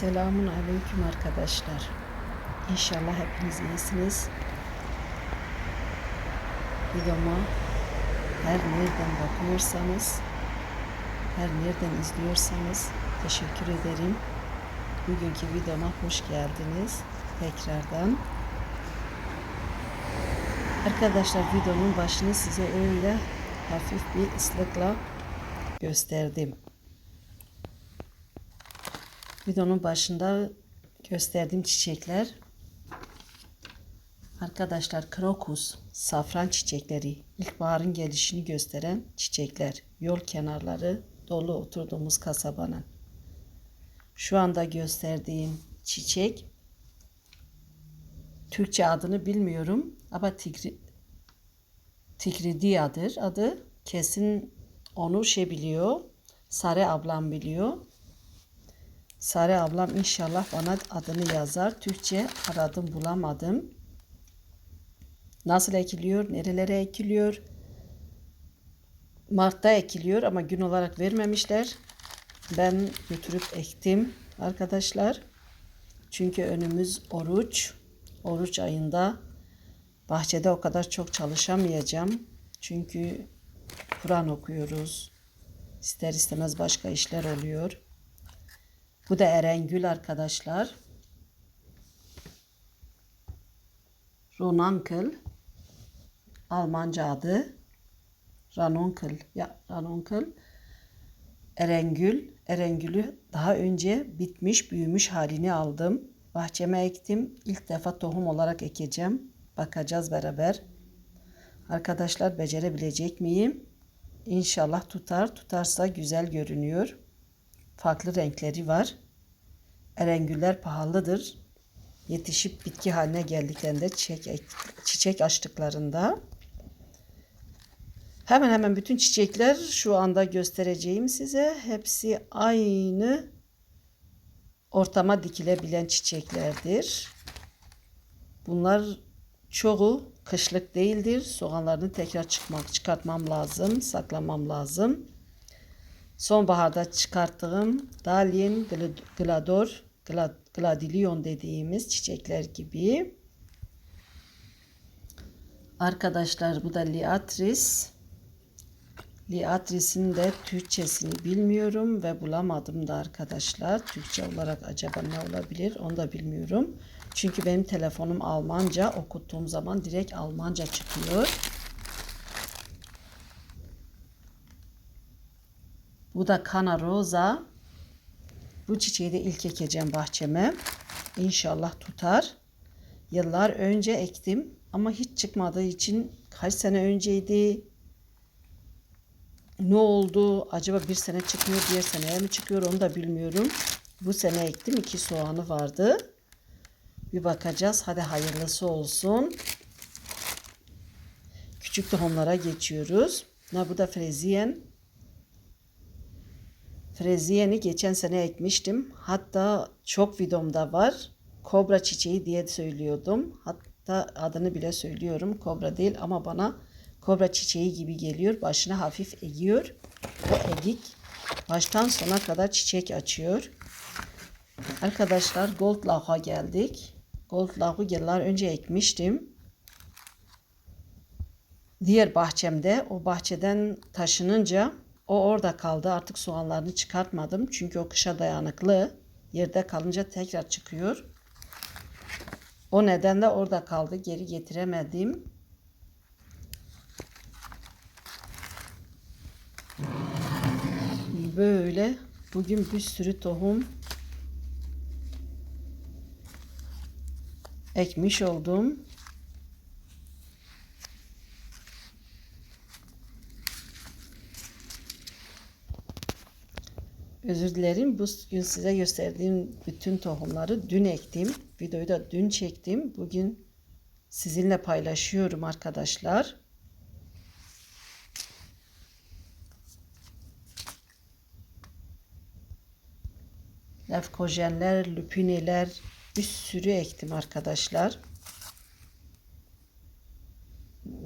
Selamun Aleyküm arkadaşlar. İnşallah hepiniz iyisiniz. Videoma her nereden bakıyorsanız, her nereden izliyorsanız teşekkür ederim. Bugünkü videoma hoş geldiniz tekrardan. Arkadaşlar videonun başını size öyle hafif bir ıslıkla gösterdim. Videonun başında gösterdiğim çiçekler arkadaşlar krokus, safran çiçekleri, ilkbaharın gelişini gösteren çiçekler. Yol kenarları dolu oturduğumuz kasabanın. Şu anda gösterdiğim çiçek Türkçe adını bilmiyorum ama tigri, tigridiyadır adı. Kesin onu şey biliyor. Sare ablam biliyor. Sare ablam inşallah bana adını yazar. Türkçe aradım bulamadım. Nasıl ekiliyor? Nerelere ekiliyor? Mart'ta ekiliyor ama gün olarak vermemişler. Ben götürüp ektim arkadaşlar. Çünkü önümüz oruç. Oruç ayında bahçede o kadar çok çalışamayacağım. Çünkü Kur'an okuyoruz. İster istemez başka işler oluyor. Bu da Erengül arkadaşlar. Ronankel. Almanca adı. Ranonkel. Ya Ranonkel. Erengül. Erengül'ü daha önce bitmiş, büyümüş halini aldım. Bahçeme ektim. İlk defa tohum olarak ekeceğim. Bakacağız beraber. Arkadaşlar becerebilecek miyim? İnşallah tutar. Tutarsa güzel görünüyor farklı renkleri var. Erengüller pahalıdır. Yetişip bitki haline geldiklerinde çiçek, çiçek açtıklarında hemen hemen bütün çiçekler şu anda göstereceğim size. Hepsi aynı ortama dikilebilen çiçeklerdir. Bunlar çoğu kışlık değildir. Soğanlarını tekrar çıkmak, çıkartmam lazım, saklamam lazım. Sonbaharda çıkarttığım Dalin, Glador, Gladilion dediğimiz çiçekler gibi. Arkadaşlar bu da Liatris. Liatris'in de Türkçesini bilmiyorum ve bulamadım da arkadaşlar. Türkçe olarak acaba ne olabilir onu da bilmiyorum. Çünkü benim telefonum Almanca okuttuğum zaman direkt Almanca çıkıyor. Bu da Cana Rosa. Bu çiçeği de ilk ekeceğim bahçeme. İnşallah tutar. Yıllar önce ektim ama hiç çıkmadığı için kaç sene önceydi? Ne oldu? Acaba bir sene çıkmıyor, diğer seneye mi çıkıyor onu da bilmiyorum. Bu sene ektim. iki soğanı vardı. Bir bakacağız. Hadi hayırlısı olsun. Küçük tohumlara geçiyoruz. Ne bu da frezien. Freziyeni geçen sene ekmiştim. Hatta çok videomda var. Kobra çiçeği diye söylüyordum. Hatta adını bile söylüyorum. Kobra değil ama bana kobra çiçeği gibi geliyor. Başına hafif egiyor. O egik baştan sona kadar çiçek açıyor. Arkadaşlar Gold Lag'a geldik. Gold Lag'ı yıllar önce ekmiştim. Diğer bahçemde o bahçeden taşınınca o orada kaldı. Artık soğanlarını çıkartmadım. Çünkü o kışa dayanıklı. Yerde kalınca tekrar çıkıyor. O nedenle orada kaldı. Geri getiremedim. Böyle bugün bir sürü tohum ekmiş oldum. Özür dilerim. Bugün size gösterdiğim bütün tohumları dün ektim. Videoyu da dün çektim. Bugün sizinle paylaşıyorum arkadaşlar. Lefkojenler, lüpineler bir sürü ektim arkadaşlar.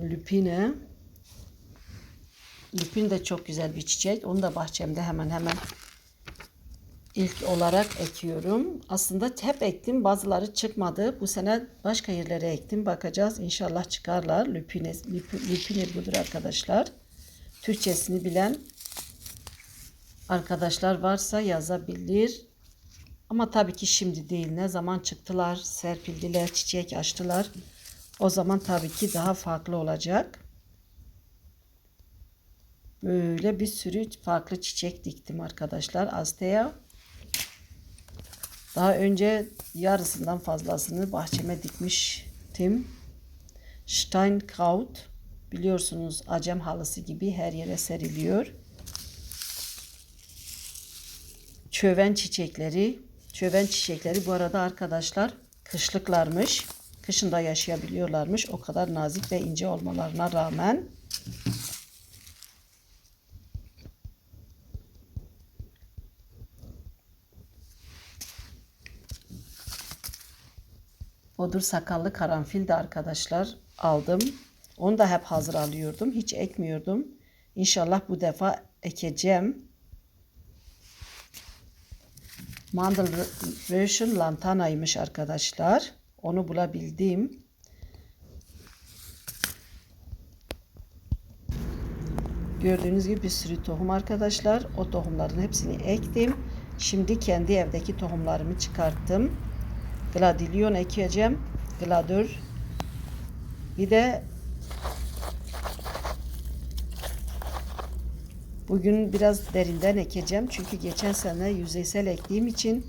Lüpine. Lüpin de çok güzel bir çiçek. Onu da bahçemde hemen hemen ilk olarak ekiyorum. Aslında hep ektim. Bazıları çıkmadı. Bu sene başka yerlere ektim. Bakacağız. İnşallah çıkarlar. Lüpine, lüp- lüpine budur arkadaşlar. Türkçesini bilen arkadaşlar varsa yazabilir. Ama tabii ki şimdi değil. Ne zaman çıktılar, serpildiler, çiçek açtılar. O zaman tabii ki daha farklı olacak. Böyle bir sürü farklı çiçek diktim arkadaşlar. Astea. Daha önce yarısından fazlasını bahçeme dikmiştim. Steinkraut biliyorsunuz acem halısı gibi her yere seriliyor. Çöven çiçekleri. Çöven çiçekleri bu arada arkadaşlar kışlıklarmış. Kışında yaşayabiliyorlarmış. O kadar nazik ve ince olmalarına rağmen. Odur sakallı karanfil de arkadaşlar aldım. Onu da hep hazır alıyordum. Hiç ekmiyordum. İnşallah bu defa ekeceğim. Mandel Russian Lantana'ymış arkadaşlar. Onu bulabildim. Gördüğünüz gibi bir sürü tohum arkadaşlar. O tohumların hepsini ektim. Şimdi kendi evdeki tohumlarımı çıkarttım. Gladilyon ekeceğim. Gladör. Bir de bugün biraz derinden ekeceğim. Çünkü geçen sene yüzeysel ektiğim için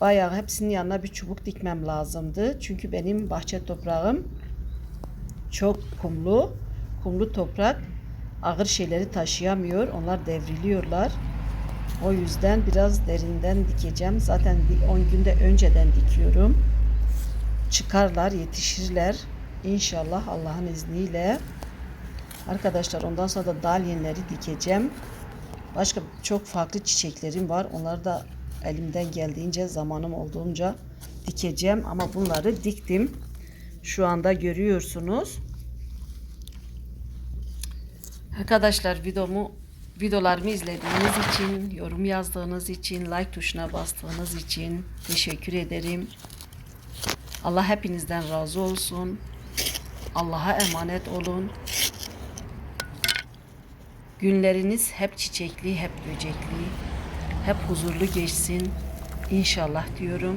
bayağı hepsinin yanına bir çubuk dikmem lazımdı. Çünkü benim bahçe toprağım çok kumlu. Kumlu toprak ağır şeyleri taşıyamıyor. Onlar devriliyorlar. O yüzden biraz derinden dikeceğim. Zaten 10 günde önceden dikiyorum. Çıkarlar, yetişirler. İnşallah Allah'ın izniyle. Arkadaşlar ondan sonra da dalyenleri dikeceğim. Başka çok farklı çiçeklerim var. Onları da elimden geldiğince, zamanım olduğunca dikeceğim. Ama bunları diktim. Şu anda görüyorsunuz. Arkadaşlar videomu videolarımı izlediğiniz için, yorum yazdığınız için, like tuşuna bastığınız için teşekkür ederim. Allah hepinizden razı olsun. Allah'a emanet olun. Günleriniz hep çiçekli, hep böcekli, hep huzurlu geçsin. İnşallah diyorum.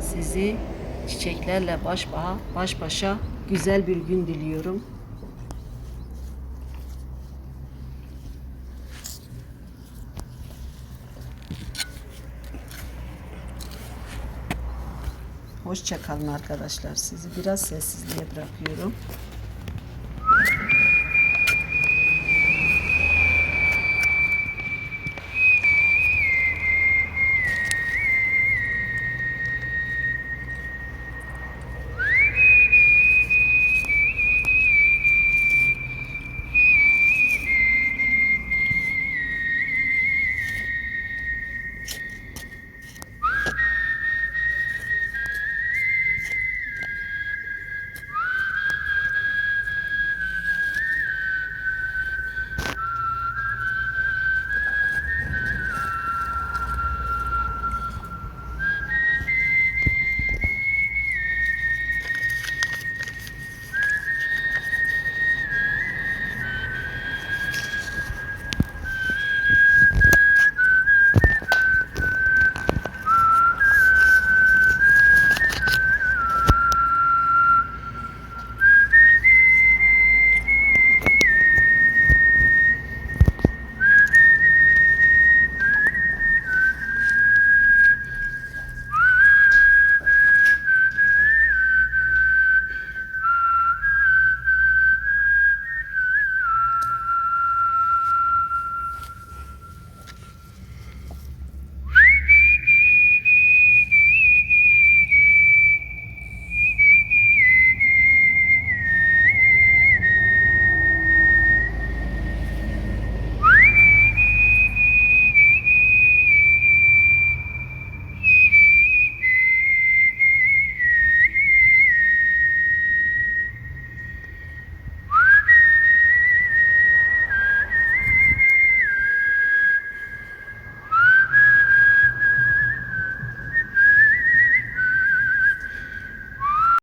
Sizi çiçeklerle baş başa, baş başa güzel bir gün diliyorum. Hoşça kalın arkadaşlar. Sizi biraz sessizliğe bırakıyorum.